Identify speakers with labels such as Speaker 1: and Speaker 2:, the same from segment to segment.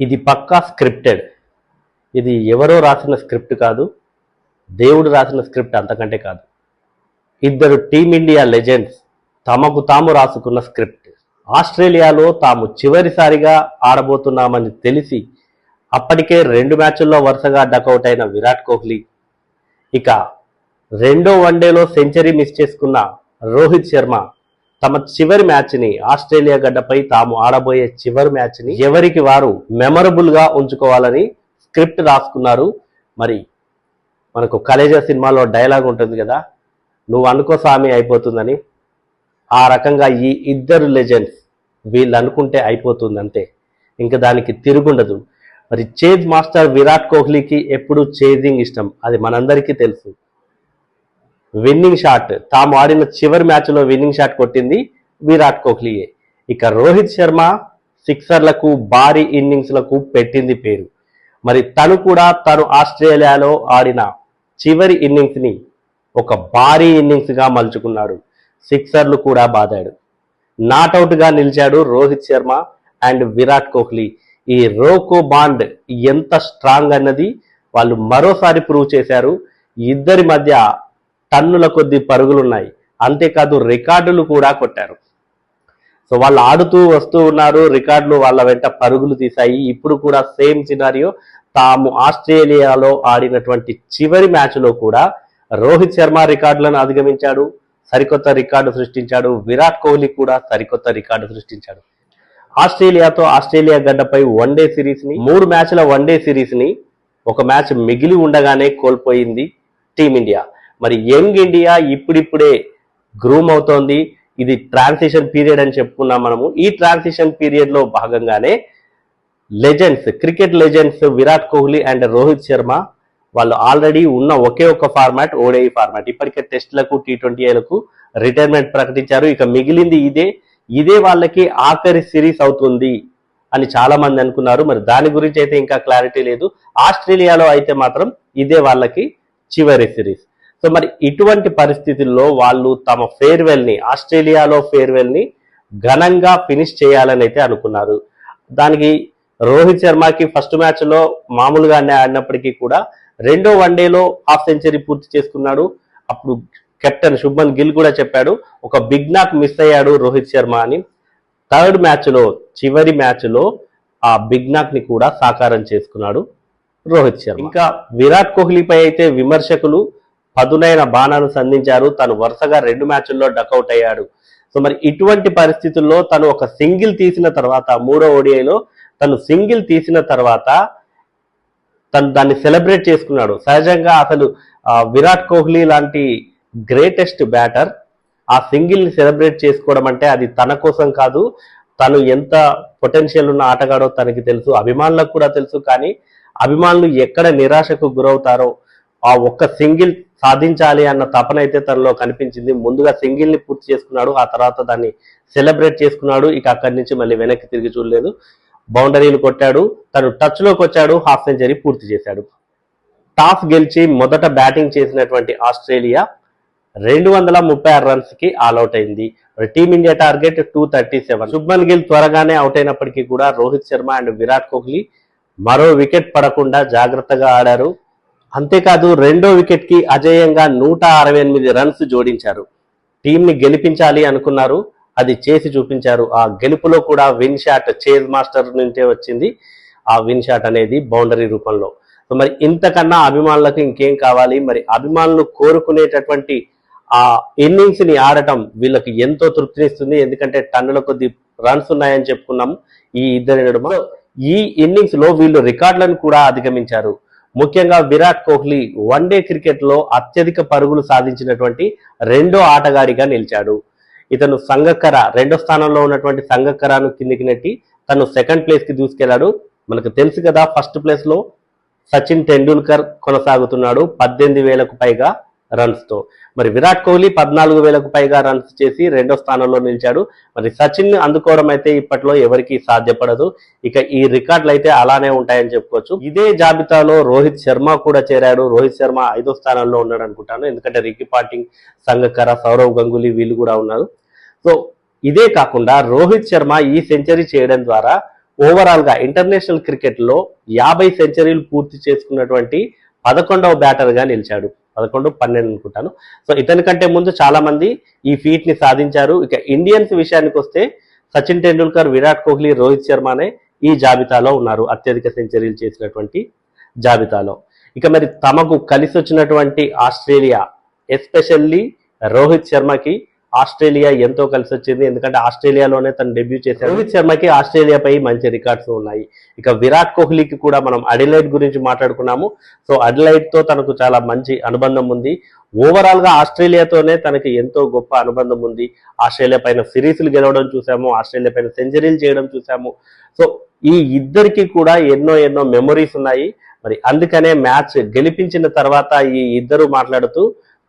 Speaker 1: ఇది పక్కా స్క్రిప్టెడ్. ఇది ఎవరో రాసిన స్క్రిప్ట్ కాదు దేవుడు రాసిన స్క్రిప్ట్ అంతకంటే కాదు. ఇద్దరు టీమిండియా లెజెండ్స్ తమకు తాము రాసుకున్న స్క్రిప్ట్. ఆస్ట్రేలియాలో తాము చివరిసారిగా ఆడబోతున్నామని తెలిసి అప్పటికే రెండు మ్యాచ్ల్లో వరుసగా డకౌట్ అయిన విరాట్ కోహ్లీ. ఇక రెండో వన్డేలో సెంచరీ మిస్ చేసుకున్న రోహిత్ శర్మ తమ చివరి మ్యాచ్ని ఆస్ట్రేలియా గడ్డపై తాము ఆడబోయే చివరి మ్యాచ్ని ఎవరికి వారు మెమరబుల్గా ఉంచుకోవాలని స్క్రిప్ట్ రాసుకున్నారు. మరి మనకు కలేజా సినిమాలో డైలాగ్ ఉంటుంది కదా నువ్వు అనుకో స్వామి అయిపోతుందని. ఆ రకంగా ఈ ఇద్దరు లెజెండ్స్ వీళ్ళు అనుకుంటే అయిపోతుంది అంతే ఇంకా దానికి తిరుగుండదు. మరి చేజ్ మాస్టర్ విరాట్ కోహ్లీకి ఎప్పుడు చేజింగ్ ఇష్టం అది మనందరికీ తెలుసు. విన్నింగ్ షాట్ తాము ఆడిన చివరి మ్యాచ్లో విన్నింగ్ షాట్ కొట్టింది విరాట్ కోహ్లీయే. ఇక రోహిత్ శర్మ సిక్సర్లకు భారీ ఇన్నింగ్స్లకు పెట్టింది పేరు. మరి తను కూడా తను ఆస్ట్రేలియాలో ఆడిన చివరి ఇన్నింగ్స్ని ఒక భారీ ఇన్నింగ్స్గా మలుచుకున్నాడు. సిక్సర్లు కూడా బాదాడు. నాటౌట్గా నిలిచాడు రోహిత్ శర్మ అండ్ విరాట్ కోహ్లీ. ఈ రోకో బాండ్ ఎంత స్ట్రాంగ్ అన్నది వాళ్ళు మరోసారి ప్రూవ్ చేశారు. ఇద్దరి మధ్య టన్నుల కొద్ది పరుగులున్నాయి. అంతేకాదు రికార్డులు కూడా కొట్టారు. సో వాళ్ళు ఆడుతూ వస్తూ ఉన్నారు. రికార్డులు వాళ్ళ వెంట పరుగులు తీశాయి. ఇప్పుడు కూడా సేమ్ సినారియో తాము ఆస్ట్రేలియాలో ఆడినటువంటి చివరి మ్యాచ్లో కూడా రోహిత్ శర్మ రికార్డులను అధిగమించాడు. సరికొత్త రికార్డు సృష్టించాడు. విరాట్ కోహ్లీ కూడా సరికొత్త రికార్డు సృష్టించాడు. ఆస్ట్రేలియాతో ఆస్ట్రేలియా గడ్డపై వన్డే సిరీస్ని మూడు మ్యాచ్ల వన్డే సిరీస్ని ఒక మ్యాచ్ మిగిలి ఉండగానే కోల్పోయింది టీమిండియా. మరి యంగ్ ఇండియా ఇప్పుడిప్పుడే గ్రూమ్ అవుతోంది. ఇది ట్రాన్సిషన్ పీరియడ్ అని చెప్పుకున్నాం మనము. ఈ ట్రాన్సిషన్ పీరియడ్లో భాగంగానే legends cricket legends Virat Kohli and Rohit Sharma వాళ్ళు ఆల్రెడీ ఉన్న ఒకే ఒక ఫార్మాట్ ఓడిఐ ఫార్మాట్. ఇప్పటికే టెస్ట్లకు టీ ట్వంటీలకు రిటైర్మెంట్ ప్రకటించారు. ఇక మిగిలింది ఇదే. ఇదే వాళ్ళకి ఆఖరి సిరీస్ అవుతుంది అని చాలా మంది అనుకున్నారు. మరి దాని గురించి అయితే ఇంకా క్లారిటీ లేదు. ఆస్ట్రేలియాలో అయితే మాత్రం ఇదే వాళ్ళకి చివరి సిరీస్. సో మరి ఇటువంటి పరిస్థితుల్లో వాళ్ళు తమ ఫేర్వెల్ని ఆస్ట్రేలియాలో ఫేర్వెల్ని ఘనంగా ఫినిష్ చేయాలని అయితే అనుకున్నారు. దానికి రోహిత్ శర్మకి ఫస్ట్ మ్యాచ్లో మామూలుగానే ఆడినప్పటికీ కూడా రెండో వన్డేలో హాఫ్ సెంచరీ పూర్తి చేసుకున్నాడు. అప్పుడు కెప్టెన్ శుభ్మన్ గిల్ కూడా చెప్పాడు ఒక బిగ్ నాక్ మిస్ అయ్యాడు రోహిత్ శర్మ అని. థర్డ్ మ్యాచ్లో చివరి మ్యాచ్లో ఆ బిగ్ నాక్ని కూడా సాకారం చేసుకున్నాడు రోహిత్ శర్మ. ఇంకా విరాట్ కోహ్లీపై అయితే విమర్శకులు పదునైన బాణాలు సంధించారు. తను వరుసగా రెండు మ్యాచ్ల్లో డకౌట్ అయ్యాడు. సో మరి ఇటువంటి పరిస్థితుల్లో తను ఒక సింగిల్ తీసిన తర్వాత మూడో ఓడిఐలో తను సింగిల్ తీసిన తర్వాత తను దాన్ని సెలబ్రేట్ చేసుకున్నాడు. సహజంగా అసలు విరాట్ కోహ్లీ లాంటి గ్రేటెస్ట్ బ్యాటర్ ఆ సింగిల్ని సెలబ్రేట్ చేసుకోవడం అంటే అది తన కోసం కాదు. తను ఎంత పొటెన్షియల్ ఉన్న ఆటగాడో తనకి తెలుసు. అభిమానులకు కూడా తెలుసు. కానీ అభిమానులు ఎక్కడ నిరాశకు గురవుతారో ఆ ఒక్క సింగిల్ సాధించాలి అన్న తపన అయితే తనలో కనిపించింది. ముందుగా సింగిల్ని పూర్తి చేసుకున్నాడు ఆ తర్వాత దాన్ని సెలబ్రేట్ చేసుకున్నాడు. ఇక అక్కడి నుంచి మళ్ళీ వెనక్కి తిరిగి చూడలేదు. బౌండరీలు కొట్టాడు తను టచ్లోకి వచ్చాడు హాఫ్ సెంచరీ పూర్తి చేశాడు. టాస్ గెలిచి మొదట బ్యాటింగ్ చేసినటువంటి ఆస్ట్రేలియా రెండు వందల ముప్పై ఆరు రన్స్కి అవుట్ అయింది. Team India target two thirty seven. Shubman Gill త్వరగానే అవుట్ అయినప్పటికీ కూడా రోహిత్ శర్మ అండ్ విరాట్ కోహ్లీ మరో వికెట్ పడకుండా జాగ్రత్తగా ఆడారు. అంతేకాదు రెండో వికెట్కి అజేయంగా నూట అరవై ఎనిమిది రన్స్ జోడించారు. టీంని గెలిపించాలి అనుకున్నారు. అది చేసి చూపించారు. ఆ గెలుపులో కూడా విన్ షాట్ చేజ్ మాస్టర్ నుంచే వచ్చింది. ఆ విన్ షాట్ అనేది బౌండరీ రూపంలో. సో మరి ఇంతకన్నా అభిమానులకు ఇంకేం కావాలి? మరి అభిమానులు కోరుకునేటటువంటి ఆ ఇన్నింగ్స్ని ఆడటం వీళ్ళకి ఎంతో తృప్తినిస్తుంది. ఎందుకంటే టన్నుల కొద్ది రన్స్ ఉన్నాయని చెప్పుకున్నాం ఈ ఇద్దరి నడుమ ఈ ఇన్నింగ్స్లో వీళ్ళు రికార్డులను కూడా అధిగమించారు. ముఖ్యంగా విరాట్ కోహ్లీ వన్డే క్రికెట్లో అత్యధిక పరుగులు సాధించినటువంటి రెండో ఆటగాడిగా నిలిచాడు. ఇతను సంగక్కర రెండో స్థానంలో ఉన్నటువంటి సంగక్కరను కిందికి నెట్టి తను సెకండ్ ప్లేస్కి దూసుకెళ్ళాడు. మనకు తెలుసు కదా ఫస్ట్ ప్లేస్లో సచిన్ టెండూల్కర్ కొనసాగుతున్నాడు. పద్దెనిమిది వేలకు పైగా రన్స్తో. మరి విరాట్ కోహ్లీ పద్నాలుగు వేలకు పైగా రన్స్ చేసి రెండో స్థానంలో నిలిచాడు. మరి సచిన్ అందుకోవడం అయితే ఇప్పట్లో ఎవరికి సాధ్యపడదు. ఇక ఈ రికార్డులు అయితే అలానే ఉంటాయని చెప్పుకోవచ్చు. ఇదే జాబితాలో రోహిత్ శర్మ కూడా చేరాడు. రోహిత్ శర్మ ఐదో స్థానంలో ఉన్నాడు అనుకుంటాను. ఎందుకంటే రికీ పాటింగ్ సంగకర సౌరవ్ గంగూలీ వీళ్ళు కూడా ఉన్నారు. సో ఇదే కాకుండా రోహిత్ శర్మ ఈ సెంచరీ చేయడం ద్వారా ఓవరాల్గా ఇంటర్నేషనల్ క్రికెట్లో యాభై సెంచరీలు పూర్తి చేసుకున్నటువంటి పదకొండవ బ్యాటర్గా నిలిచాడు. పదకొండు పన్నెండు అనుకుంటాను. సో ఇతని కంటే ముందు చాలా మంది ఈ ఫీట్ని సాధించారు. ఇక ఇండియన్స్ విషయానికి వస్తే సచిన్ టెండూల్కర్ విరాట్ కోహ్లీ రోహిత్ శర్మనే ఈ జాబితాలో ఉన్నారు. అత్యధిక సెంచరీలు చేసినటువంటి జాబితాలో. ఇక మరి తమకు కలిసి వచ్చినటువంటి ఆస్ట్రేలియా ఎస్పెషల్లీ రోహిత్ శర్మకి ఆస్ట్రేలియా ఎంతో కలిసి వచ్చింది ఎందుకంటే ఆస్ట్రేలియాలోనే తను డెబ్యూ చేశాడు. రోహిత్ శర్మకి ఆస్ట్రేలియాపై మంచి రికార్డ్స్ ఉన్నాయి. ఇక విరాట్ కోహ్లీకి కూడా మనం అడిలైట్ గురించి మాట్లాడుకున్నాము. సో అడిలైట్తో తనకు చాలా మంచి అనుబంధం ఉంది. ఓవరాల్గా ఆస్ట్రేలియాతోనే తనకి ఎంతో గొప్ప అనుబంధం ఉంది. ఆస్ట్రేలియా పైన సిరీస్లు గెలవడం చూసాము ఆస్ట్రేలియా పైన సెంచరీలు చేయడం చూసాము సో ఈ ఇద్దరికి కూడా ఎన్నో ఎన్నో మెమొరీస్ ఉన్నాయి. మరి అందుకనే మ్యాచ్ గెలిపించిన తర్వాత ఈ ఇద్దరు మాట్లాడుతూ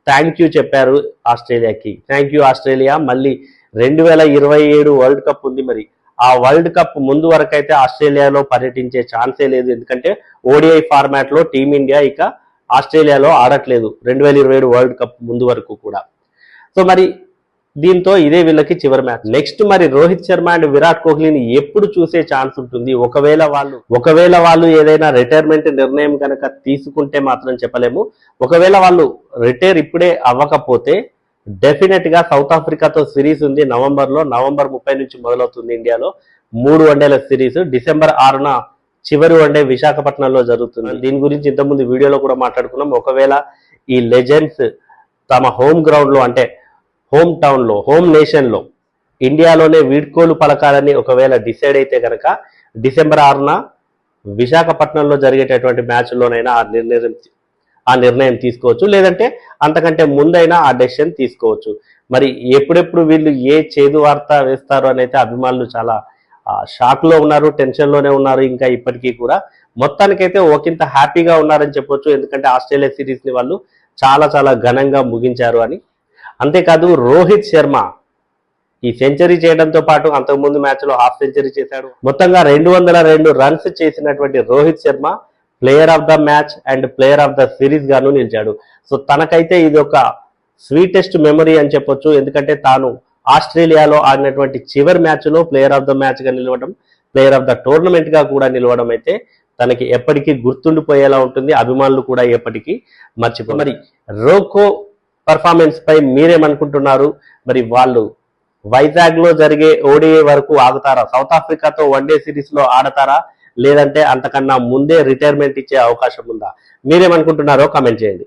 Speaker 1: థ్యాంక్ యూ చెప్పారు ఆస్ట్రేలియాకి. Thank you Australia. మళ్ళీ రెండు వేల ఇరవై ఏడు వరల్డ్ కప్ ఉంది మరి. ఆ వరల్డ్ కప్ ముందు వరకు అయితే ఆస్ట్రేలియాలో పర్యటించే ఛాన్సే లేదు. ఎందుకంటే ఓడిఐ ఫార్మాట్లో టీమిండియా ఇక ఆస్ట్రేలియాలో ఆడట్లేదు. రెండు వేల ఇరవై ఏడు వరల్డ్ కప్ ముందు వరకు కూడా. సో మరి దీంతో ఇదే వీళ్ళకి చివరి మ్యాచ్. నెక్స్ట్ మరి రోహిత్ శర్మ అండ్ విరాట్ కోహ్లీని ఎప్పుడు చూసే ఛాన్స్ ఉంటుంది. ఒకవేళ వాళ్ళు ఒకవేళ వాళ్ళు ఏదైనా రిటైర్మెంట్ నిర్ణయం కనుక తీసుకుంటే మాత్రం చెప్పలేము. ఒకవేళ వాళ్ళు రిటైర్ ఇప్పుడే అవ్వకపోతే డెఫినెట్గా సౌత్ ఆఫ్రికాతో సిరీస్ ఉంది నవంబర్లో నవంబర్ ముప్పై నుంచి మొదలవుతుంది ఇండియాలో. మూడు వన్డేల సిరీస్. డిసెంబర్ ఆరున చివరి వన్డే విశాఖపట్నంలో జరుగుతుంది. దీని గురించి ఇంతకుముందు వీడియోలో కూడా మాట్లాడుకున్నాం. ఒకవేళ ఈ లెజెండ్స్ తమ హోమ్ గ్రౌండ్లో అంటే హోమ్ టౌన్లో హోమ్ నేషన్లో ఇండియాలోనే వీడ్కోలు పలకాలని ఒకవేళ డిసైడ్ అయితే కనుక డిసెంబర్ ఆరున విశాఖపట్నంలో జరిగేటటువంటి మ్యాచ్లోనైనా ఆ నిర్ణయం ఆ నిర్ణయం తీసుకోవచ్చు. లేదంటే అంతకంటే ముందైనా ఆ డెసిషన్ తీసుకోవచ్చు. మరి ఎప్పుడెప్పుడు వీళ్ళు ఏ చేదు వార్త వేస్తారు అని అయితే అభిమానులు చాలా షాక్లో ఉన్నారు టెన్షన్లోనే ఉన్నారు. ఇంకా ఇప్పటికీ కూడా మొత్తానికైతే ఒకంత హ్యాపీగా ఉన్నారని చెప్పొచ్చు. ఎందుకంటే ఆస్ట్రేలియా సిరీస్ని వాళ్ళు చాలా చాలా ఘనంగా ముగించారు అని అంతేకాదు రోహిత్ శర్మ ఈ సెంచరీ చేయడంతో పాటు అంతకుముందు మ్యాచ్లో హాఫ్ సెంచరీ చేశాడు. మొత్తంగా రెండు వందల రెండు రన్స్ చేసినటువంటి Rohit Sharma player of the match and player of the series గాను నిలిచాడు. సో తనకైతే ఇది ఒక స్వీటెస్ట్ మెమరీ అని చెప్పొచ్చు. ఎందుకంటే తాను ఆస్ట్రేలియాలో ఆడినటువంటి చివరి మ్యాచ్లో ప్లేయర్ ఆఫ్ ద మ్యాచ్గా నిలవడం ప్లేయర్ ఆఫ్ ద టోర్నమెంట్గా కూడా నిలవడం అయితే తనకి ఎప్పటికీ గుర్తుండిపోయేలా ఉంటుంది. అభిమానులు కూడా ఎప్పటికీ మర్చిపో మరి రోకో పర్ఫార్మెన్స్ పై మీరేమనుకుంటున్నారు? మరి వాళ్ళు వైజాగ్లో జరిగే ఓడిఏ వరకు ఆగుతారా? సౌత్ ఆఫ్రికాతో వన్డే సిరీస్లో ఆడతారా? లేదంటే అంతకన్నా ముందే రిటైర్మెంట్ ఇచ్చే అవకాశం ఉందా? మీరేమనుకుంటున్నారో కామెంట్ చేయండి.